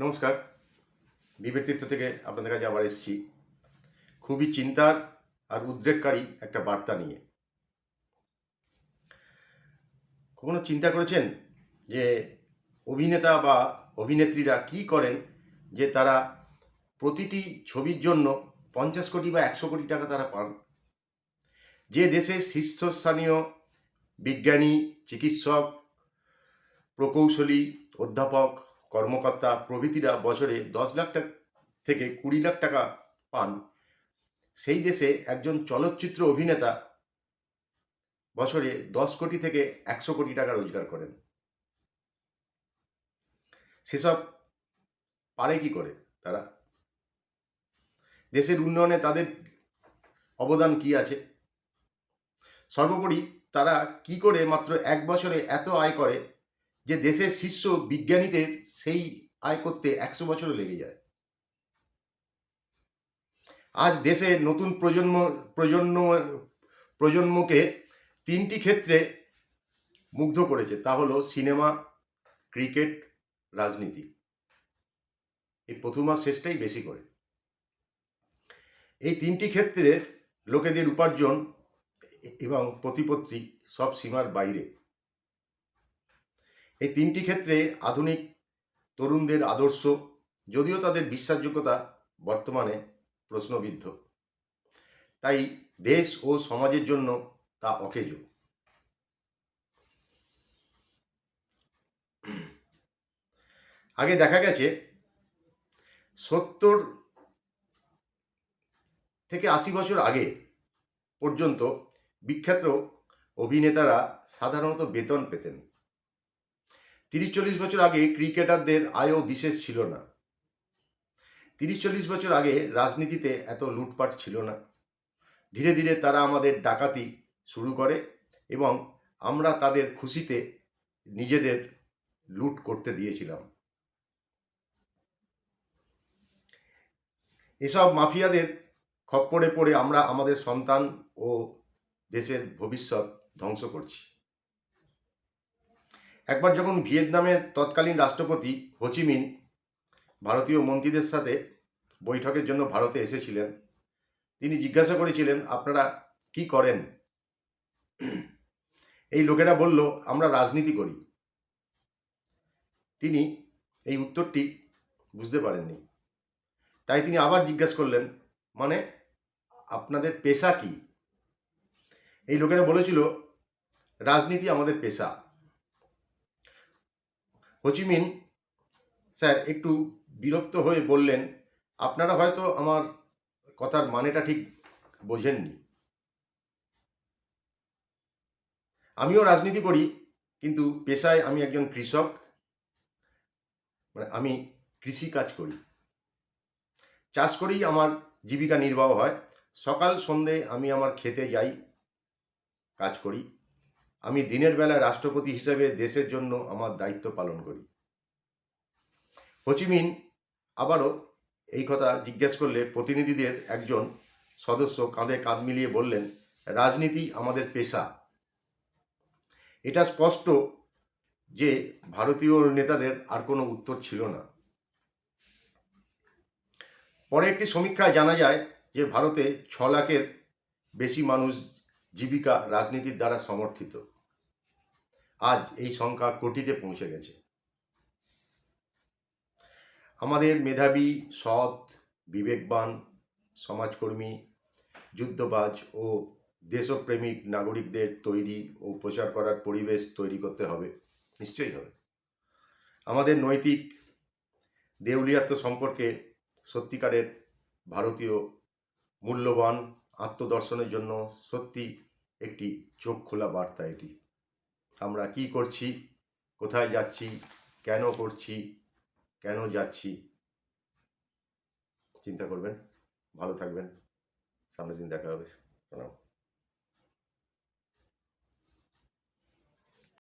নমস্কার। বিবেকতীর্থ থেকে আপনাদের কাছে আবার এসেছি। খুবই চিন্তার আর উদ্রেককারী একটা বার্তা নিয়ে। কখনো চিন্তা করেছেন যে অভিনেতা বা অভিনেত্রীরা কি করেন যে তারা প্রতিটি ছবির জন্য পঞ্চাশ কোটি বা একশো কোটি টাকা তারা পান? যে দেশে শীর্ষস্থানীয় বিজ্ঞানী, চিকিৎসক, প্রকৌশলী, অধ্যাপক কর্মকর্তা প্রভৃতিরা বছরে দশ লাখ টাকা থেকে কুড়ি লাখ টাকা পান। সেই দেশে একজন চলচ্চিত্র অভিনেতা বছরে দশ কোটি থেকে একশো কোটি টাকা রোজগার করেন। সেসব পারে কি করে তারা? দেশের উন্নয়নে তাদের অবদান কি আছে? সর্বোপরি তারা কি করে মাত্র এক বছরে এত আয় করে যে দেশের শীর্ষ বিজ্ঞানীদের সেই আয় করতে একশো বছরও লেগে যায়। আজ দেশে নতুন প্রজন্ম প্রজন্ম, প্রজন্মকে তিনটি ক্ষেত্রে মুগ্ধ করেছে। তা হলো সিনেমা, ক্রিকেট, রাজনীতি। এই প্রথম আর শেষটাই বেশি করে। এই তিনটি ক্ষেত্রে লোকেদের উপার্জন এবং প্রতিপত্তি সব সীমার বাইরে। এই তিনটি ক্ষেত্রে আধুনিক তরুণদের আদর্শ, যদিও তাদের বিশ্বাসযোগ্যতা বর্তমানে প্রশ্নবিদ্ধ। তাই দেশ ও সমাজের জন্য তা অকেজ। আগে দেখা গেছে, সত্তর থেকে আশি বছর আগে পর্যন্ত বিখ্যাত অভিনেতারা সাধারণত বেতন পেতেন। তিরিশ চল্লিশ বছর আগে ক্রিকেটারদের আয়ও বিশেষ ছিল না। তিরিশ চল্লিশ বছর আগে রাজনীতিতে এত লুটপাট ছিল না। ধীরে ধীরে তারা আমাদের ডাকাতি শুরু করে এবং আমরা তাদের খুশিতে নিজেদের লুট করতে দিয়েছিলাম। এসব মাফিয়াদের খপ্পরে পড়ে আমরা আমাদের সন্তান ও দেশের ভবিষ্যৎ ধ্বংস করছি। একবার যখন ভিয়েতনামের তৎকালীন রাষ্ট্রপতি হোচিমিন ভারতীয় মন্ত্রীদের সাথে বৈঠকের জন্য ভারতে এসেছিলেন, তিনি জিজ্ঞাসা করেছিলেন, আপনারা কি করেন? এই লোকেরা বলল, আমরা রাজনীতি করি। তিনি এই উত্তরটি বুঝতে পারেননি। তাই তিনি আবার জিজ্ঞাসা করলেন মানে আপনাদের পেশা কি? এই লোকেরা বলেছিল, রাজনীতি আমাদের পেশা। হোচিমিন স্যার একটু বিরক্ত হয়ে বললেন, আপনারা হয়তো আমার কথার মানেটা ঠিক বোঝেননি। আমিও রাজনীতি করি, কিন্তু পেশায় আমি একজন কৃষক। মানে আমি কৃষি কাজ করি। চাষ করেই আমার জীবিকা নির্বাহ হয়। সকাল সন্ধে আমি আমার খেতে যাই, কাজ করি। আমি দিনের বেলা রাষ্ট্রপতি হিসেবে দেশের জন্য আমার দায়িত্ব পালন করি। হোচিমিন আবারও এই কথা জিজ্ঞেস করলে প্রতিনিধিদের একজন সদস্য কাঁধে কাঁধ মিলিয়ে বললেন, রাজনীতি আমাদের পেশা। এটা স্পষ্ট যে ভারতীয় নেতাদের আর কোনো উত্তর ছিল না। পরে একটি সমীক্ষায় জানা যায় যে ভারতে ছ লাখের বেশি মানুষ জীবিকা রাজনীতির দ্বারা সমর্থিত। আজ এই সংখ্যা কোটিতে পৌঁছে গেছে। আমাদের মেধাবী, সৎ, বিবেকবান সমাজকর্মী, যুদ্ধবাজ ও দেশপ্রেমিক নাগরিকদের তৈরি ও প্রচার করার পরিবেশ তৈরি করতে হবে। নিশ্চয়ই হবে। আমাদের নৈতিক দেউলিয়াত্ম সম্পর্কে সত্যিকারের ভারতীয় মূল্যবান আত্মদর্শনের জন্য সত্যি একটি চোখ খোলা বার্তা এটি। আমরা কি করছি? কোথায় যাচ্ছি? কেন করছি? কেন যাচ্ছি? চিন্তা করবেন। ভালো থাকবেন। সামনের দিন দেখা হবে। প্রণাম।